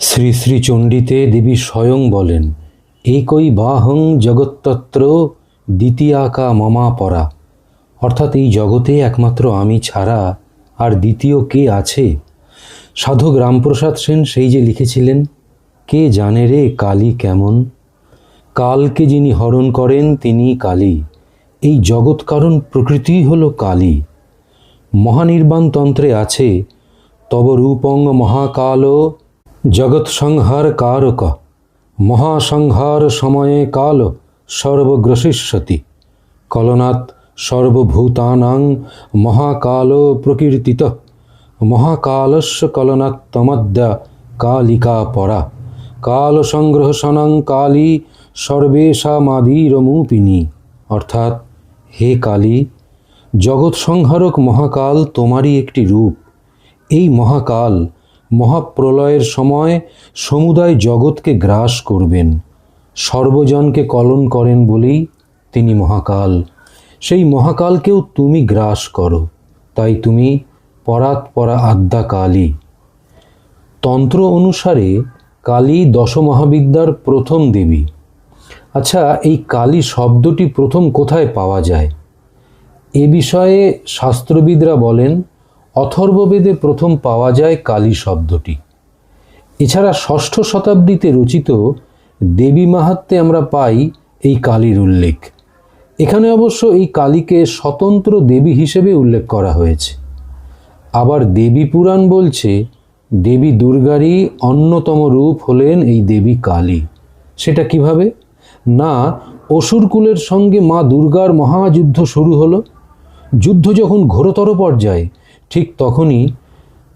শ্রী শ্রী চণ্ডীতে দেবী স্বয়ং বলেন, একই বাহং জগত্তত্র দ্বিতীয়াকা মমা পরা। অর্থাৎ এই জগতে একমাত্র আমি ছাড়া আর দ্বিতীয় কে আছে? সাধক রামপ্রসাদ সেন সেই যে লিখেছিলেন, কে জানে রে কালী কেমন? কালকে যিনি হরণ করেন তিনি কালী। এই জগৎ কারণ প্রকৃতিই হল কালী। মহানির্বাণ তন্ত্রে আছে, তব রূপং মহাকাল জগৎ সংহার কারক। মহাসংহার সময়ে কাল সর্বগ্রসিষ্যতি কলনাথ সর্বভূতানাং মহাকাল প্রকীর্তিত। মহাকালস্য কলনাত্তমদ্যা কালিকা পরা। কাল সংগ্রহসনং কালী সর্বেশামাদিরমূপিনী। অর্থাৎ, হে কালী, জগৎ সংহারক মহাকাল তোমারই একটি রূপ। এই মহাকাল মহাপ্রলয়ের সময় সমুদায় জগৎকে গ্রাস করবেন, সর্বজনকে কলন করেন বলেই তিনি মহাকাল। সেই মহাকালকেও তুমি গ্রাস করো, তাই তুমি পরাৎ পরা আদ্যা কালী। তন্ত্র অনুসারে কালী দশমহাবিদ্যার প্রথম দেবী। আচ্ছা এই কালী শব্দটি প্রথম কোথায় পাওয়া যায়? এ বিষয়ে শাস্ত্রবিদরা বলেন অথর্ববেদে প্রথম পাওয়া যায় কালী শব্দটি। এছাড়া ষষ্ঠ শতাব্দীতে রচিত দেবী মাহাত্মে আমরা পাই এই কালীর উল্লেখ। এখানে অবশ্য এই কালীকে স্বতন্ত্র দেবী হিসেবে উল্লেখ করা হয়েছে। আবার দেবী পুরাণ বলছে, দেবী দুর্গারই অন্যতম রূপ হলেন এই দেবী কালী। সেটা কীভাবে? না অসুরকুলের সঙ্গে মা দুর্গার মহাযুদ্ধ শুরু হলো। যুদ্ধ যখন ঘোরতর পর্যায়ে ঠিক তখনই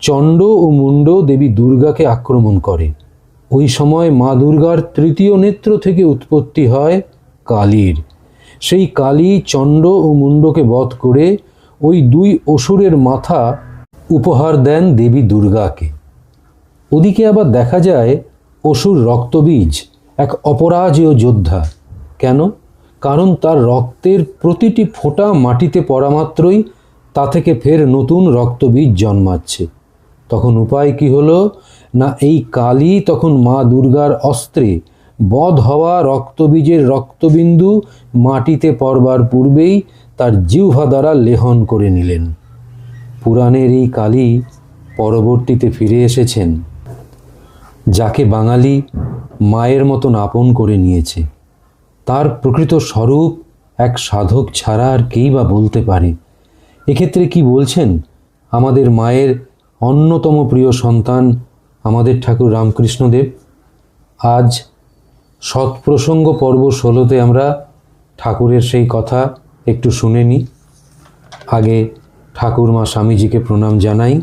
চণ্ড ও মুণ্ড দেবী দুর্গাকে আক্রমণ করে ওই সময় মা দুর্গার তৃতীয় নেত্র থেকে উৎপত্তি হয় কালীর। সেই কালী চণ্ড ও মুণ্ডকে বধ করে ওই দুই অসুরের মাথা উপহার দেন দেবী দুর্গাকে। ওদিকে আবার দেখা যায় অসুর রক্তবীজ, এক অপরাজেয় যোদ্ধা। কেন? কারণ তার রক্তের প্রতিটি ফোঁটা মাটিতে পড়া মাত্রই তা থেকে ফের নতুন রক্তবীজ জন্মাচ্ছে। তখন উপায় কি হলো? না, এই কালী তখন মা দুর্গার অস্ত্রে বধ হওয়া রক্তবীজের রক্তবিন্দু মাটিতে পড়বার পূর্বেই তার জিহ্বা দ্বারা লেহন করে নিলেন। পুরাণের এই কালী পরবর্তীতে ফিরে এসেছেন, যাকে বাঙালি মায়ের মতন আপন করে নিয়েছে। তার প্রকৃত স্বরূপ এক সাধক ছাড়া আর কেই বা বলতে পারে। এক্ষেত্রে কি বলছেন? আমাদের মায়ের অন্যতম প্রিয় সন্তান আমাদের ঠাকুর রামকৃষ্ণদেব। আজ সৎপ্রসঙ্গ পর্ব ষোলোতে আমরা ঠাকুরের সেই কথা একটু শুনে নিই। আগে ঠাকুর মা স্বামীজিকে প্রণাম জানাই।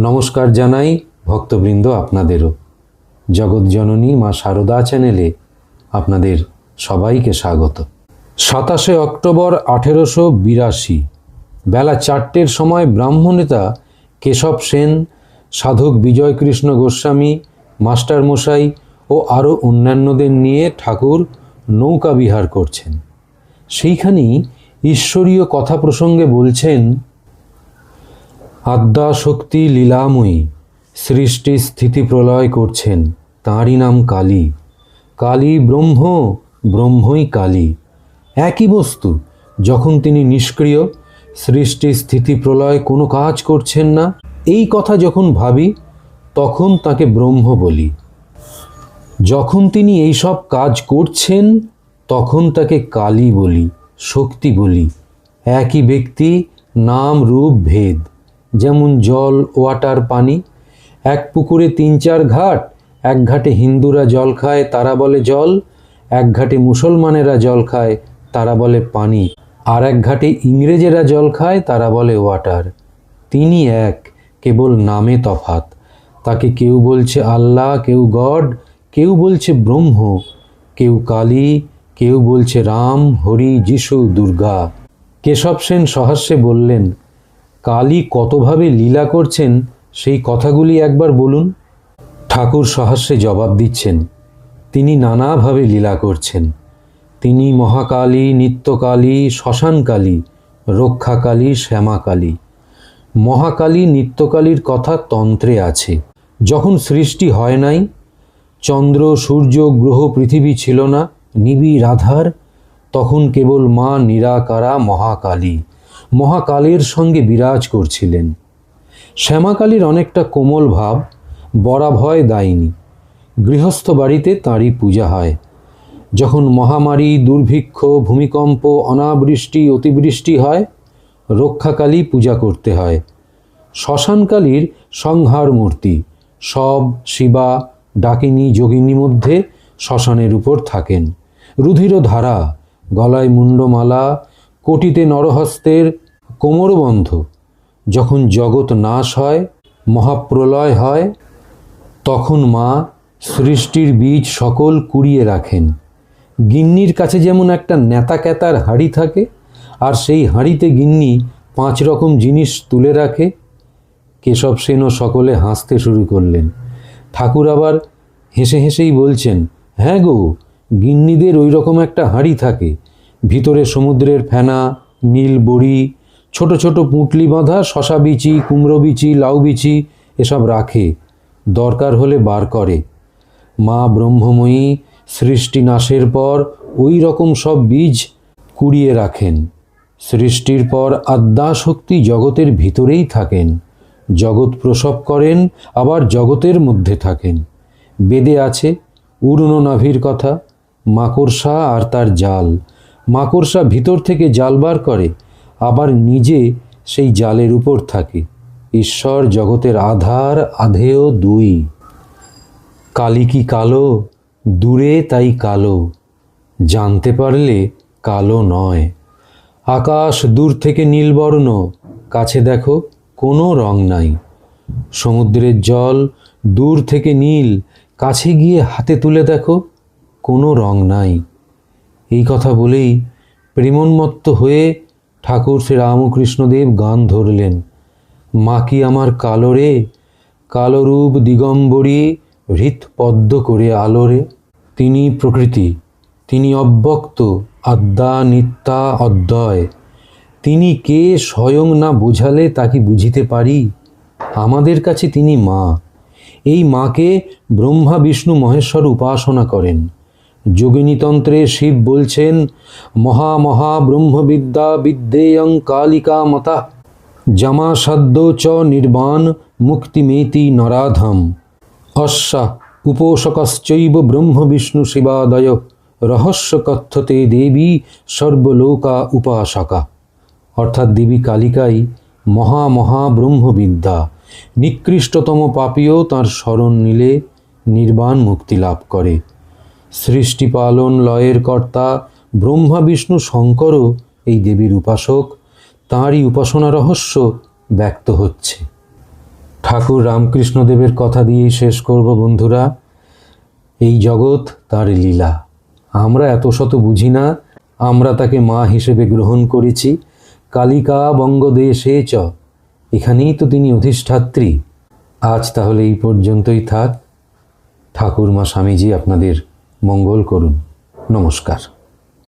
নমস্কার জানাই ভক্তবৃন্দ আপনাদেরও। জগৎজননী মা শারদা চ্যানেলে আপনাদের সবাইকে স্বাগত। সাতাশে অক্টোবর আঠেরোশো বিরাশি বেলা চারটের সময় ব্রাহ্মণেতা কেশব সেন, সাধক বিজয়কৃষ্ণ গোস্বামী মাস্টারমশাই ও আরও অন্যান্যদের নিয়ে ঠাকুর নৌকা বিহার করছেন। সেইখানেই ঈশ্বরীয় কথা প্রসঙ্গে বলছেন, আদ্যা শক্তি লীলাময়ী, সৃষ্টি স্থিতি প্রলয় করছেন, তাঁরই নাম কালী। কালী ব্রহ্ম, ব্রহ্মই কালী। একই বস্তু, যখন তিনি নিষ্ক্রিয় সৃষ্টি, স্থিতি, প্রলয় কোনো কাজ করছেন না। এই কথা যখন ভাবি, তখন তাকে ব্রহ্ম বলি। যখন তিনি এইসব কাজ করছেন, তখন তাকে কালী বলি, শক্তি বলি। একই ব্যক্তি, নাম, রূপ, ভেদ, যেমন জল, ওয়াটার, পানি। এক পুকুরে তিন চার ঘাট, এক ঘাটে হিন্দুরা জল খায়, তারা বলে জল। এক ঘাটে মুসলমানেরা জল খায়, তারা বলে পানি। আর এক ঘাটে ইংরেজেরা জল খায়, তারা বলে, ওয়াটার। তিনি এক, কেবল নামে তফাত। তাকে কেউ বলছে আল্লাহ, কেউ গড, কেউ বলছে ব্রহ্ম, কেউ কালী, কেউ বলছে রাম, হরি, যিশু, দুর্গা। কেশব সেন সহাস্যে বললেন, কালী কতভাবে লীলা করছেন, সেই কথাগুলি একবার বলুন। ঠাকুর সহাস্যে জবাব দিচ্ছেন, তিনি নানাভাবে লীলা করছেন। তিনি মহাকালী, নিত্যকালী, শ্মশানকালী, রক্ষাকালী, শ্যামাকালী। মহাকালী, নিত্যকালীর কথা তন্ত্রে আছে। যখন সৃষ্টি হয় নাই, চন্দ্র, সূর্য, গ্রহ, পৃথিবী ছিল না নিবিড় আধার তখন কেবল মা নিরাকারা মহাকালী, মহাকালের সঙ্গে বিরাজ করছিলেন। শ্যামাকালীর অনেকটা কোমল ভাব, বরাভয় দায়িনী। গৃহস্থ বাড়িতে তাঁরই পূজা হয়। যখন মহামারী, দুর্ভিক্ষ, ভূমিকম্প, অনাবৃষ্টি, অতিবৃষ্টি হয়, রক্ষাকালী পূজা করতে হয়। শ্মশানকালীর সংহার মূর্তি, সব, শিবা, ডাকিনী, যোগিনী মধ্যে শ্মশানের উপর থাকেন। রুধির ধারা, গলায় মুন্ডমালা কোটিতে নরহস্তের কোমরবন্ধ। যখন জগৎ নাশ হয়, মহাপ্রলয় হয়, তখন মা সৃষ্টির বীজ সকল কুড়িয়ে রাখেন। গিন্নির কাছে যেমন একটা নেতা ক্যাতার হাঁড়ি থাকে, আর সেই হাঁড়িতে গিন্নি পাঁচ রকম জিনিস তুলে রাখে। কেশব সেনও সকলে হাসতে শুরু করলেন। ঠাকুর আবার হেসে হেসেই বলছেন হ্যাঁ গো, গিন্নিদের ওই রকম একটা হাঁড়ি থাকে। ভিতরে সমুদ্রের ফেনা, নীল বড়ি, ছোট ছোট পুঁটলি বাঁধা, শশা বিচি, কুমড়ো বিচি, লাউ বিচি, এসব রাখে। দরকার হলে বার করে। মা ব্রহ্মময়ী সৃষ্টি নাশের পর ওই রকম সব বীজ কুড়িয়ে রাখেন। সৃষ্টির পর আদ্যাশক্তি জগতের ভিতরেই থাকেন। জগৎ প্রসব করেন, আবার জগতের মধ্যে থাকেন। বেদে আছে উড়ন নাভির কথা, মাকড়সা আর তার জাল। মাকড়সা ভিতর থেকে জাল বার করে, আবার নিজে সেই জালের উপর থাকে। ঈশ্বর জগতের আধার, আধেয় দুই। কালি কি কালো? দূরে তাই কালো, জানতে পারলে কালো নয়। আকাশ দূর থেকে নীলবর্ণ, কাছে দেখো কোনো রং নাই। সমুদ্রের জল দূর থেকে নীল, কাছে গিয়ে হাতে তুলে দেখো কোনো রং নাই। এই কথা বলেই প্রেমোন্মত্ত হয়ে ঠাকুর শ্রী রামকৃষ্ণদেব গান ধরলেন। মা কি আমার কালো রে? কালো রূপ দিগম্বরী হৃৎপদ্ম করে আলোরে তিনি প্রকৃতি, তিনি অব্যক্ত আদ্যা নিত্যা অদ্বয়। তিনি কে স্বয়ং না বোঝালে তা কি বুঝিতে পারি? আমাদের কাছে তিনি মা। এই মাকে ব্রহ্মা বিষ্ণু মহেশ্বর উপাসনা করেন। যোগিনীতন্ত্রে শিব বলছেন, মহা মহা ব্রহ্মবিদ্যা বিদ্যেয়ং কালিকা মতা। জামাসাদ্য চ নির্বাণ মুক্তিমেতি নরাধম। অশ্বা উপোষকশ্চৈব ব্রহ্মবিষ্ণু শিবাদয় রহস্য কথ্যতে দেবী সর্বলোকা উপাসকা। অর্থাৎ দেবী কালিকাই মহা মহা ব্রহ্মবিদ্যা নিকৃষ্টতম পাপীও তার স্মরণ নিলে নির্বাণ মুক্তি লাভ করে। সৃষ্টিপালন লয়ের কর্তা ব্রহ্মা বিষ্ণু শঙ্করও এই দেবীর উপাসক। তাঁরই উপাসনা রহস্য ব্যক্ত হচ্ছে। ঠাকুর রামকৃষ্ণদেবের কথা দিয়েই শেষ করব বন্ধুরা। এই জগৎ তার লীলা। আমরা এত শত বুঝি না, আমরা তাকে মা হিসেবে গ্রহণ করেছি। কালিকা বঙ্গদেশে চ, এখানেই তো তিনি অধিষ্ঠাত্রী। আজ তাহলে এই পর্যন্তই থাক। ঠাকুর মা স্বামীজি আপনাদের মঙ্গল করুন। নমস্কার।